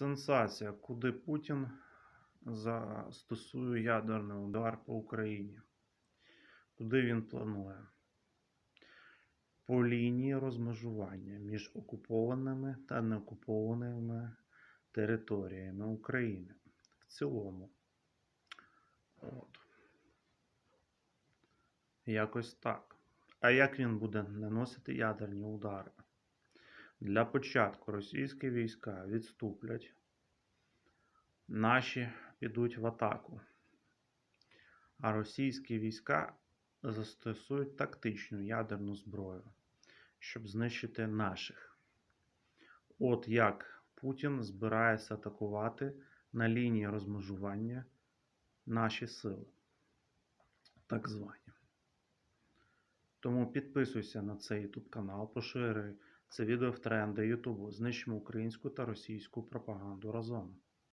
Сенсація, куди Путін застосує ядерний удар по Україні. Куди він планує? По лінії розмежування між окупованими та неокупованими територіями України в цілому. От. Якось так. А як він буде наносити ядерні удари? Для початку російські війська відступлять, наші підуть в атаку, а російські війська застосують тактичну ядерну зброю, щоб знищити наших. От як Путін збирається атакувати на лінії розмежування наші сили, так звані. Тому підписуйся на цей YouTube канал, поширюй це відео в тренди Ютубу. Знищимо українську та російську пропаганду разом.